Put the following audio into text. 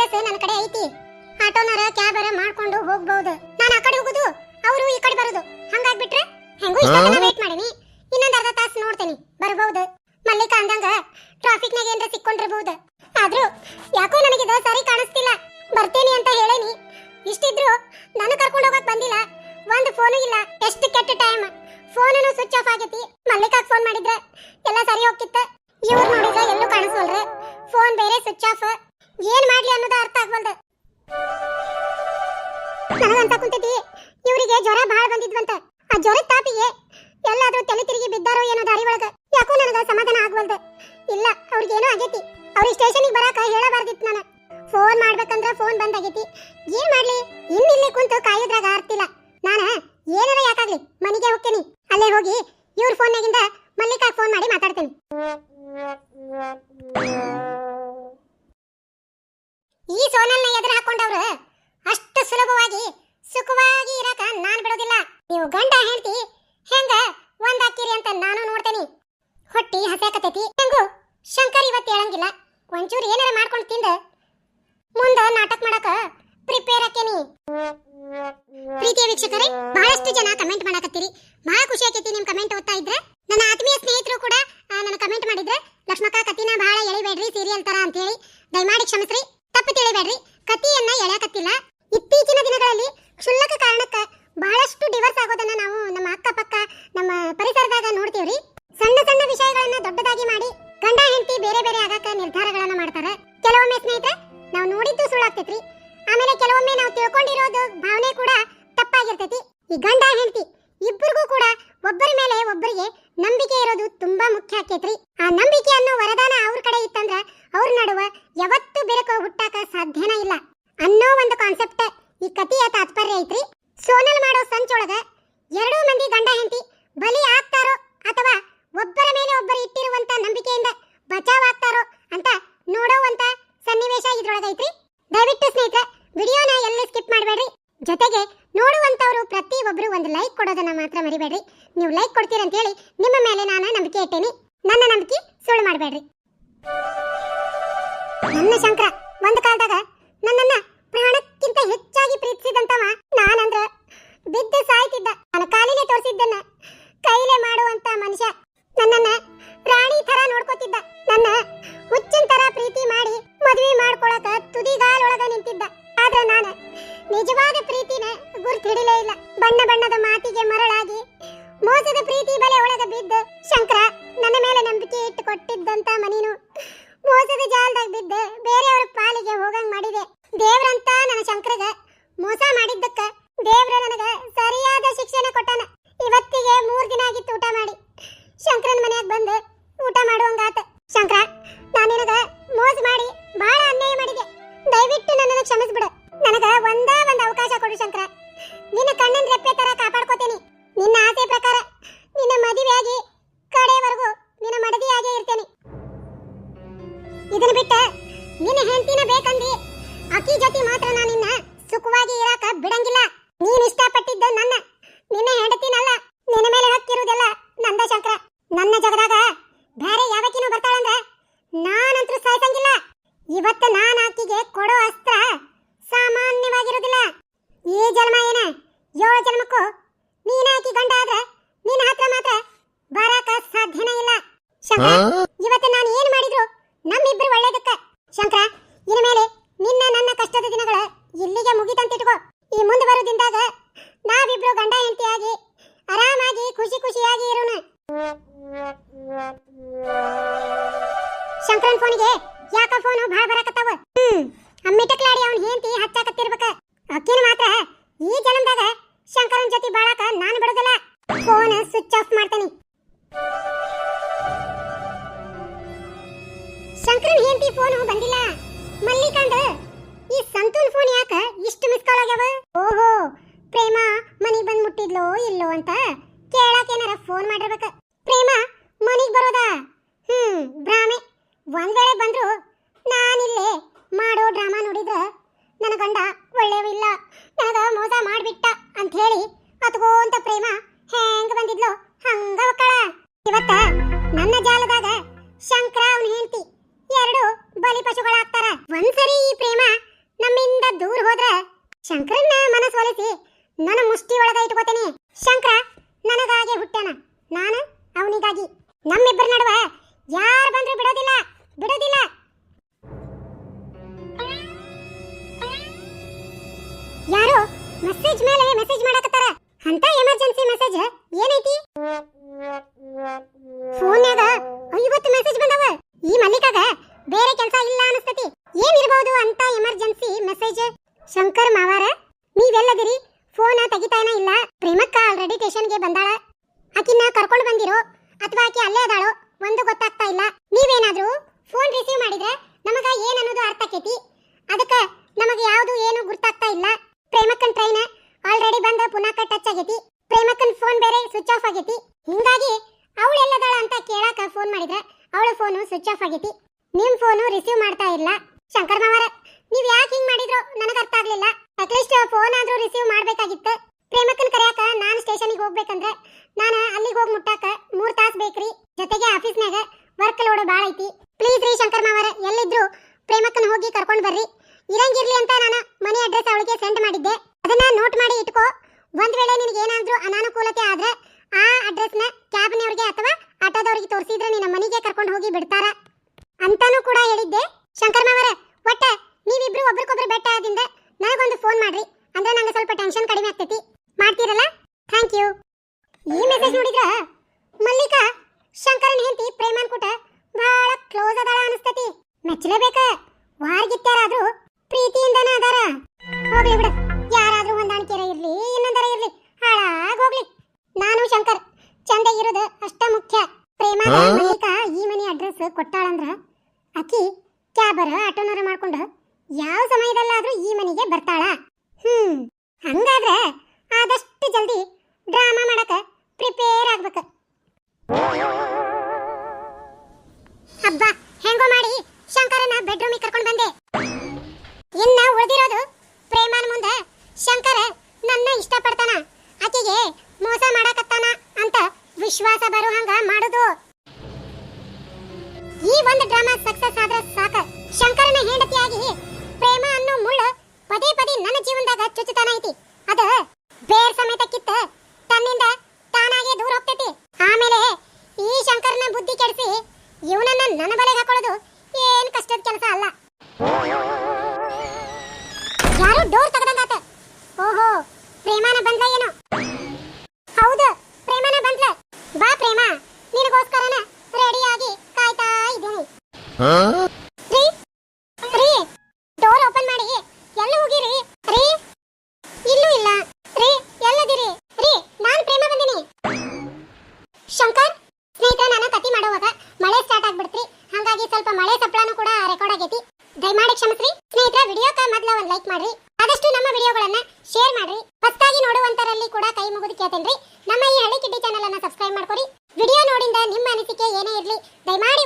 Address ನನ್ನ ಕಡೆ ಐತಿ. ಆಟೋನಾರ ಕ್ಯಾಬರ ಮಾಡ್ಕೊಂಡು ಹೋಗ್ಬಹುದು ನಾನು ಆ ಕಡೆ ಹೋಗುದು ಅವರು ಈ ಕಡೆ ಬರೋದು. ಹಂಗಾಗ್ಬಿಟ್ರೆ ಹೆಂಗೂ ಇಷ್ಟ ವೇಟ್ ಮಾಡೀನಿ. ಇನ್ನೊಂದು ಅರ್ಧ ತಾಸು ನೋಡ್ತೇನೆ ಬರಬಹುದು ಮಲ್ಲಿಕ ಅಂದಂಗ ಟ್ರಾಫಿಕ್ ನಾಗ ಏನ್ರ ಸಿಕ್ಕೊಂಡಿರಬಹುದು ಆದ್ರೂ ಯಾಕೋ ನನಗಿದು ಸರಿ ಕಾಣಿಸ್ತಿಲ್ಲ. ಬರ್ತೇನೆ ಅಂತ ಹೇಳೇನಿ. ಇಷ್ಟಿದ್ರು ನಾನು ಕರ್ಕೊಂಡು ಹೋಗಕ್ ಬಂದಿಲ್ಲ. ಒಂದ್ ಫೋನು ಇಲ್ಲ. ಎಷ್ಟು ಕೆಟ್ಟ ಟೈಮ್ ಫೋನನು ಸ್ವಿಚ್ ಆಫ್ ಆಗೈತಿ. ಮಲ್ಲಿಕಾಗ್ ಫೋನ್ ಮಾಡಿದ್ರೆ ಎಲ್ಲ ಸರಿ ಹೋಗ್ತಿತ್ತ. ಇವ್ರು ನೋಡಿದ್ರೆ ಎಲ್ಲೂ ಕಾಣಿಸೋಲ್ರೆ. ಫೋನ್ ಬೇರೆ ಸ್ವಿಚ್ ಆಫ್ ಏನ್ ಮಾಡ್ಲಿ ಅನ್ನೋದು ಅರ್ಥ ಆಗ್ವಲ್ದು. ನನಗಂತ ಕುಂತೈತಿ ಇವರಿಗೆ ಜ್ವರ ಬಹಳ ಬಂದಿದ್ವಂತ. ಆ ಜ್ವರದ ತಾಪಿಗೆ ಎಲ್ಲಾದ್ರೂ ತಲೆ ತಿರುಗಿ ಬಿದ್ದಾರೋ ಏನೋ ದಾರಿ ಒಳಗ. ಯಾಕೋ ನನಗ ಸಮಾಧಾನ ಆಗ್ವಲ್ದು. ಇಲ್ಲ, ಅವ್ರಿಗೇನೋ ಆಗೇತಿ. ಅವ್ರಿಗೆ ಸ್ಟೇಷನಿಗೆ ಬರಾಕ ಹೇಳಬಾರ್ದಿತ್ತು ನಾನು. ಫೋನ್ ಮಾಡ್ಬೇಕಂದ್ರ ಫೋನ್ ಬಂದಾಗೈತಿ ಏನ್ ಮಾಡ್ಲಿ? ಇನ್ನಿಲ್ಲಿ ಕುಂತು ಕಾಯೋದ್ರಾಗ ಗಂಡ ಹೆಂಡತಿ, ಹೆಂಗ ಒಂದಾಕಿರಿ ಅಂತ ನಾನು ನೋಡ್ತೇನೆ. ಹೊಟ್ಟಿ ಹಸಾಕತೈತಿ ಹೆಂಗು, ಶಂಕರ್ ಇವತ್ತು ಹೇಳಂಗಿಲ್ಲ. ಒಂಚೂರು ಏನಾರ ಮಾಡ್ಕೊಂಡು ತಿಂದ. ಮುಂದ ನಾಟಕ ಮಾಡಕ ಪ್ರಿಪೇರ್ ಆಕೇನಿ ಪ್ರೀತಿಯ ವೀಕ್ಷಕರೇ, ಬಹಳಷ್ಟು ಜನ ಕಮೆಂಟ್ ಮಾಡಕತ್ತೀರಿ. ಬಹಳ ಖುಷಿ ಆಕೈತಿ ನಿಮ್ ಕಮೆಂಟ್ ಓದ್ತಾ ಇದ್ರೆ ನನ್ನ ಆತ್ಮೀಯ ಸ್ನೇಹಿತರು ಕೂಡ ಆ, ನನ್ನ ಕಮೆಂಟ್ ಮಾಡಿದ್ರೆ ಲಕ್ಷ್ಮಕ್ಕ ಕತಿನ ಬಹಳ ಎಳಿಬೇಡ್ರಿ ಸೀರಿಯಲ್ ತರ ಅಂತ ಹೇಳಿ ದಯಮಾಡಿ ಕ್ಷಮಿಸ್ರಿ ತಪ್ಪು ತಿಳಿಬೇಡ್ರಿ ಕತಿಯನ್ನ ಎಳೆಯಕತ್ತಿಲ್ಲ ಇತ್ತೀಚಿನ ದಿನಗಳಲ್ಲಿ ಕ್ಷುಲ್ಲಕ ಕಾರಣಕ್ಕ ಬಹಳಷ್ಟು ಡಿವರ್ಸ್ ಆಗೋದನ್ನ ನಾವು ನಮ್ಮ ಅಕ್ಕಪಕ್ಕ ನಮ್ಮ ಪರಿಸರದಾಗ ನೋಡ್ತೀವ್ರಿ ಸಣ್ಣ ಸಣ್ಣ ವಿಷಯಗಳನ್ನ ದೊಡ್ಡದಾಗಿ ಮಾಡಿ ಗಂಡ, ಹೆಂಡತಿ ಬೇರೆ ಬೇರೆ ಆಗಾಕ ನಿರ್ಧಾರಗಳನ್ನ ಮಾಡ್ತಾರೆ. ಕೆಲವೊಮ್ಮೆ ಸ್ನೇಹಿತರೆ, ನಾವು ನೋಡಿದ್ದು ಸುಳ್ಳಾಗ್ತೈತ್ರಿ. ಆಮೇಲೆ ಕೆಲವೊಮ್ಮೆ ನಾವು ತಿಳ್ಕೊಂಡಿರೋದು ಭಾವನೆ ಕೂಡ ತಪ್ಪಾಗಿರ್ತೈತಿ. ಈ ಗಂಡ, ಹೆಂಡತಿ ಇಬ್ಬರಿಗೂ ಕೂಡ ಒಬ್ಬರ ಮೇಲೆ ಒಬ್ಬರಿಗೆ ನಂಬಿಕೆ ಇರೋದು ತುಂಬಾ ಮುಖ್ಯ ಆಕೈತ್ರಿ ಆ ನಂಬಿಕೆ ಅನ್ನೋ ವರದಾನ ಅವ್ರ ಕಡೆ ಇತ್ತಂದ್ರ ಅವ್ರ ನಡುವ ಯಾವತ್ತೂ ಬೆರಕು ಹುಟ್ಟಾಕ ಸಾಧ್ಯನ ಇಲ್ಲ ಅನ್ನೋ ಒಂದು ಕಾನ್ಸೆಪ್ಟ್ ಈ ಕಥೆಯ ತಾತ್ಪರ್ಯ ಐತ್ರಿ. ಸೋನಲ್ ಮಾಡೋ ಸಂಚೊಳಗ ಎರಡೂ ಮಂದಿ ಗಂಡ, ಹೆಂಡತಿ ಬಲಿ ಆಗ್ತಾರೋ ಅಥವಾ ಒಬ್ಬರ ಮೇಲೆ ಒಬ್ಬರು ಇಟ್ಟಿರುವಂತ ನಂಬಿಕೆಯಿಂದ ಬಚಾವ್ ಆಗ್ತಾರೋ ಅಂತ ನೋಡೋವಂತ ಸನ್ನಿವೇಶ ಇದ್ರೊಳಗೈತ್ರಿ. ದಯವಿಟ್ಟು ಸ್ನೇಹಿತರೆ, ವಿಡಿಯೋನ ಎಲ್ಲಿ ಸ್ಕಿಪ್ ಮಾಡಬೇಡ್ರಿ. ಜೊತೆಗೆ ನೋಡುವಂತವರು ಪ್ರತಿ ಒಬ್ರು ಒಂದು ಲೈಕ್ ಕೊಡೋದನ್ನ ಮಾತ್ರ ಮರಿಬೇಡ್ರಿ. ನೀವು ಲೈಕ್ ಕೊಡ್ತೀರಂತ ಹೇಳಿ ನಿಮ್ಮ ಮೇಲೆ ನಾನು ನಂಬಿಕೆ ಇಟ್ಟೇನಿ. ನಿಜವಾದ ಪ್ರೀತಿನ ಗುರ್ತು ಹಿಡಿಲೇ ಇಲ್ಲ. ಬಣ್ಣ ಬಣ್ಣದ ಮಾತಿಗೆ ಮರಳಾಗಿ ಮೋಸದ ಪ್ರೀತಿ ಬಲೆ ಒಳಗ ಬಿದ್ದು ಶಂಕರ ನನ್ನ ಮೇಲೆ ನಂಬಿಕೆ ಇಟ್ಟು ಕೊಟ್ಟಿದ್ದಂತ ಮನೀನು ಮೋಸದ ಜಾಲದಾಗ ಬಿದ್ದ ಬೇರೆಯವ್ರ ಪಾಲಿಗೆ ಹೋಗಂಗ್ ಮಾಡಿದೆ. ದೇವ್ರಂತ ನನ್ನ ಶಂಕರಗ ಮೋಸ ಮಾಡಿದ್ದಕ್ಕ ದೇವ್ರ ನನಗ ಶಂಕರ ಇವತ್ತು ನಾನು ಏನ್ ಮಾಡಿದ್ರು? ನಮ್ಮಿಬ್ರು ಒಳ್ಳೇದಕ್ಕ. ಶಂಕರ ಇನ್ನು ಮೇಲೆ ನಿನ್ನ ನನ್ನ ಕಷ್ಟದ ದಿನಗಳ ಇಲ್ಲಿಗೆ ಮುಗಿತಂತಿಟ್ಕೋ. ಈ ಮುಂದೆ ಬರೋ ದಿನದಾಗ ನಾವಿಬ್ರು ಗಂಡ ಹೆಂಡತಿಯಾಗಿ ಆರಾಮಾಗಿ ಖುಷಿ ಖುಷಿಯಾಗಿ ಇರೋಣ. ಶಂಕರನ್ ಫೋನಿಗೆ ಯಾಕ ಫೋನು ಭಾಳ ಬರಕತ್ತಾವ? ಹ್ಮ್ ಅಮ್ಮಿಟಕ್ಲಾಡಿ ಅವ್ನ ಹೆಂಡತಿ ಹಚ್ಚಾಕತ್ತಿರ್ಬೇಕ. ಅಕ್ಕಿನ ಮಾತ್ರ ಈ ಜನ್ಮದಾಗ ಶಂಕರನ್ ಜೊತೆ ಬಾಳಕ ನಾನು ಬಿಡೋದಿಲ್ಲ. ಫೋನ್ ಸ್ವಿಚ್ ಆಫ್ ಮಾಡ್ತೇನೆ. ಶಂಕರನ್ ಹೆಂಡತಿ ಫೋನ್ ಬಂದಿಲ್ಲ. ಮಲ್ಲಿಕಾಂದ, ಈ ಸಂತೂನ್ ಫೋನ್ ಯಾಕ ಇಷ್ಟು ಮಿಸ್ ಕಾಲ್ ಆಗ್ಯಾವ? ಓಹೋ, ಪ್ರೇಮ ಮನಿಗ್ ಬಂದ್ ಮುಟ್ಟಿದ್ಲೋ ಇಲ್ಲೋ ಅಂತ ಕೇಳಕ್ಕೆ ಏನಾರ ಫೋನ್ ಮಾಡಿರ್ಬೇಕ. ಪ್ರೇಮ, ಮನಿಗ್ ಬರೋದಾ? ಹ್ಮ್ ಭ್ರಾಮೆ ಒಂದ್ ವೇಳೆ ಬಂದ್ರು ನಾನಿಲ್ಲೇ ಶಂಕರನ್ನ ಮನಸ್ಸು ಒಲಿಸಿ, ನನ್ನ ಮುಷ್ಟಿ ಒಳಗ ಇಟ್ಕೋತೇನೆ. ಶಂಕರ, ನನಗಾಗಿ ಹುಟ್ಟಣ ನಾನು ಅವನಿಗಾಗಿ. ನಮ್ಮಿಬ್ಬರ ನಡುವ ಯಾರು ಬಂದ್ರು ಬಿಡೋದಿಲ್ಲ ಬಿಡೋದಿಲ್ಲ. ಯಾರು ಮೆಸೇಜ್ ಮೇಲೆ ಮೆಸೇಜ್ ಮಾಡಕತ್ತಾರ. ಅಂತ ಎಮರ್ಜೆನ್ಸಿ ಮೆಸೇಜ್ ಏನೈತಿ? ಪ್ರೇಮಕ್ಕ ಆಲ್ರೆಡಿ ಸ್ಟೇಷನ್ಗೆ ಬಂದಾಳ. ಆಕಿನ ಕರ್ಕೊಂಡು ಬಂದಿರೋ. ಅಥವಾ ಆಕೆ ಅಲ್ಲೇ ಅದಾಳೋ, ಒಂದು ಗೊತ್ತಾಗ್ತಾ ಇಲ್ಲ. ನೀವೇನಾದ್ರೂ ಫೋನ್ ರಿಸೀವ್ ಮಾಡಿದ್ರೆ ನಮಗ ಏನ್ ಅನ್ನೋದು ಅರ್ಥ ಆಕೈತಿ? ಅದಕ್ಕ ನಮಗೆ ಯಾವುದು ಏನು ಗುರ್ತಾಗ್ತಾ ಇಲ್ಲ. ಪ್ರೇಮಕ್ಕನ್ ಟ್ರೈನ್ ಆಲ್ರೆಡಿ ಬಂದ ಪುನಃ ಟಚ್ ಆಗೈತಿ. ಪ್ರೇಮಕ್ಕನ್ ಫೋನ್ ಬೇರೆ ಸ್ವಿಚ್ ಆಫ್ ಆಗೈತಿ. ಹಿಂಗಾಗಿ ಅವಳು ಎಲ್ಲದಾಳ ಅಂತ ಕೇಳಾಕ ಫೋನ್ ಮಾಡಿದ್ರೆ ಅವಳ ಫೋನು ಸ್ವಿಚ್ ಆಫ್ ಆಗೈತಿ. ನಿಮ್ ಫೋನು ರಿಸೀವ್ ಮಾಡ್ತಾ ಇಲ್ಲ. ಶಂಕರ್ ಮಾವರ, ನೀವ್ ಯಾಕೆ ಹಿಂಗ್ ಮಾಡಿದ್ರು? ನನಗೆ ಅರ್ಥ ಆಗ್ಲಿಲ್ಲ. ಅಟ್ಲೀಸ್ಟ್ ಫೋನ್ ಆದ್ರೂ ರಿಸೀವ್ ಮಾಡ್ಬೇಕಾಗಿತ್ತು. ಪ್ರೇಮಕ್ಕನ್ ಕರೆಯಾಕ ನಾನು ಸ್ಟೇಷನ್ಗೆ ಹೋಗ್ಬೇಕಂದ್ರೆ ನಾನು ಅಲ್ಲಿಗೆ ಹೋಗಿ ಮುಟ್ಟಾಕ ಮೂರ್ ತಾಸ್ ಬೇಕ್ರಿ. ಜೊತೆಗೆ ಆಫೀಸ್ನಾಗ ವರ್ಕ್ ಲೋಡ್ ಬಾಳ ಐತಿ. ಪ್ಲೀಸ್ ರೀ ಶಂಕರ್ ಮಾವರ, ಎಲ್ಲಿದ್ರು ಪ್ರೇಮಕ್ಕನ್ ಹೋಗಿ ಕರ್ಕೊಂಡ್ ಬರ್ರಿ. ಇರಂಗಿರ್ಲಿ ಅಂತ ನಾನು ಮನೆ ಅಡ್ರೆಸ್ ಅವಳಿಗೆ ಸೆಂಡ್ ಮಾಡಿದ್ದೆ. ಅದನ್ನ ನೋಟ್ ಮಾಡಿ ಇಟ್ಕೋ. ಒಂದ್ ವೇಳೆ ನಿನಗೆ ಏನಾದ್ರೂ ಅನಾನುಕೂಲತೆ ಆದ್ರೆ ಆ ಅಡ್ರೆಸ್ನ ಕ್ಯಾಬ್ನವ್ರಿಗೆ ಅಥವಾ ಆಟೋದವ್ರಿಗೆ ತೋರಿಸಿದ್ರೆ ನಿನ್ನ ಮನೆಗೆ ಕರ್ಕೊಂಡು ಹೋಗಿ ಬಿಡ್ತಾರ ಅಂತಾನೂ ಕೂಡ ಹೇಳಿದ್ದೆ. ಶಂಕರ್ ಮಾವರ, ಒಟ್ಟ ನೀವಿಬ್ರು ಒಬ್ರಿಗೊಬ್ರು ಬೆಟ್ಟ ಆದಿಂದ ನನಗೊಂದು ಫೋನ್ ಮಾಡ್ರಿ. ಅಂದ್ರೆ ನಂಗೆ ಸ್ವಲ್ಪ ಟೆನ್ಷನ್ ಕಡಿಮೆ ಆಗ್ತೈತಿ. ಮಾಡ್ತೀರಲ್ಲ? ಥ್ಯಾಂಕ್ ಯು ಈ ಮೆಸೇಜ್ ನೋಡಿದ್ರ ಮಲ್ಲಿಕಾ ಶಂಕರನ್ ಹೆಂಡತಿ ಪ್ರೇಮನ್ ಅನ್ಕೊಟ ಬಹಳ ಕ್ಲೋಸ್ ಅದಾಳ ಅನಿಸ್ತತಿ. ಮೆಚ್ಚಲೇಬೇಕ? ವಾರ್ಗಿತ್ತಾರಾದ್ರೂ ಪ್ರೀತಿಯಿಂದನ ಅದಾರ. ಹೋಗ್ಲಿ ಬಿಡ. ಯಾರಾದ್ರೂ ಹೊಂದಾಣಿಕೆರ ಇರ್ಲಿ ಇನ್ನೊಂದರ ಇರ್ಲಿ ಹಾಳಾಗ್ ಹೋಗ್ಲಿ. ನಾನು ಶಂಕರ್ ಚಂದ ಚಂದಾಗಿರೋದು ಅಷ್ಟ ಮುಖ್ಯ. ಪ್ರೇಮ ಮಲ್ಲಿಕಾ ಈ ಮನೆ ಅಡ್ರೆಸ್ ಕೊಟ್ಟಾಳಂದ್ರ ಅಕಿ ಕ್ಯಾಬರ ಆಟೋನರ ಮಾಡ್ಕೊಂಡು ಯಾವ ಸಮಯದಲ್ಲಾದ್ರೂ ಚುಚ್ಚುತ್ತಾನ ಐತಿ ಶಂಕರ್, ಸ್ನೇಹಿತರೆ ನಾನು ಕತಿ ಮಾಡುವಾಗ ಮಳೆ ಸ್ಟಾರ್ಟ್ ಆಗ್ಬಿಡ್ತ್ರಿ. ಹಾಗಾಗಿ ಸ್ವಲ್ಪ ಮಳೆ ಸಪ್ಲಾನು ಕೂಡ ರೆಕಾರ್ಡ್ ಆಗೈತಿ. ದಯಮಾಡಿ ಕ್ಷಮಿಸ್ರಿ. ವಿಡಿಯೋ ವಿಡಿಯೋಕ ಮೊದಲ ಒಂದು ಲೈಕ್ ಮಾಡ್ರಿ. ಆದಷ್ಟು ನಮ್ಮ ವಿಡಿಯೋಗಳನ್ನ ಶೇರ್ ಮಾಡ್ರಿ. ಹೊಸದಾಗಿ ನೋಡುವಂತರಲ್ಲಿ ಕೂಡ ಕೈ ಮುಗಿದು ಕೇಳ್ತೇನ್ರಿ. ನಮ್ಮ ಈ ಹಳ್ಳಿ ಕಿಡ್ಡಿ ಚಾನೆಲ್ ಅನ್ನ ಸಬ್ಸ್ಕ್ರೈಬ್ ಮಾಡ್ಕೊರಿ. ವಿಡಿಯೋ ನೋಡಿಂದ ನಿಮ್ಮ ಅನಿಸಿಕೆ ಏನೇ ಇರಲಿ, ದಯಮಾಡಿ